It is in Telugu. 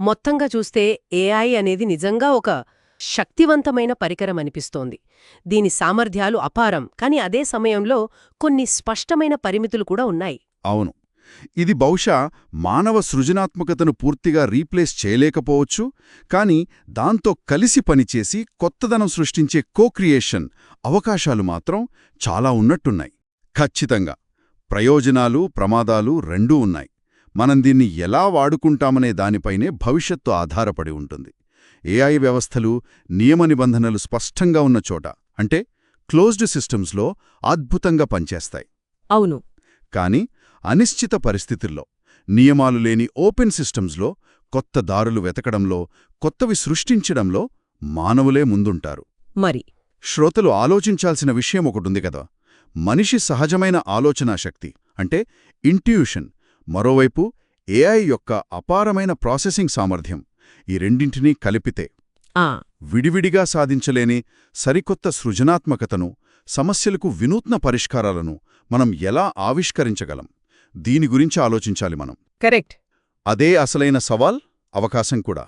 మొత్తంగా చూస్తే ఏఐ అనేది నిజంగా ఒక శక్తివంతమైన పరికరం అనిపిస్తోంది. దీని సామర్థ్యాలు అపారం కానీ అదే సమయంలో కొన్ని స్పష్టమైన పరిమితులు కూడా ఉన్నాయి. అవును. ఇది బహుశా మానవ సృజనాత్మకతను పూర్తిగా రీప్లేస్ చేయలేకపోవచ్చు కానీ దాంతో కలిసి పనిచేసి కొత్తదనం సృష్టించే కోక్రియేషన్ అవకాశాలు మాత్రం చాలా ఉన్నట్టున్నాయి. ఖచ్చితంగా. ప్రయోజనాలు ప్రమాదాలు రెండూ ఉన్నాయి. మనం దీన్ని ఎలా వాడుకుంటామనే దానిపైనే భవిష్యత్తు ఆధారపడి ఉంటుంది. ఏఐ వ్యవస్థలు నియమ నిబంధనలు స్పష్టంగా ఉన్న చోట అంటే క్లోజ్డ్ సిస్టమ్స్లో అద్భుతంగా పనిచేస్తాయి. అవును. కానీ అనిశ్చిత పరిస్థితుల్లో నియమాలు లేని ఓపెన్ సిస్టమ్స్లో కొత్త దారులు వెతకడంలో కొత్తవి సృష్టించడంలో మానవులే ముందుంటారు. మరి? శ్రోతలు ఆలోచించాల్సిన విషయం ఒకటుంది కదా. మనిషి సహజమైన ఆలోచనా శక్తి అంటే ఇంట్యూషన్ మరోవైపు ఏఐ యొక్క అపారమైన ప్రాసెసింగ్ సామర్థ్యం ఈ రెండింటినీ కలిపితే ఆ. విడివిడిగా సాధించలేని సరికొత్త సృజనాత్మకతను సమస్యలకు వినూత్న పరిష్కారాలను మనం ఎలా ఆవిష్కరించగలం? దీని గురించి ఆలోచించాలి మనం. కరెక్ట్. అదే అసలైన సవాల్ అవకాశం కూడా.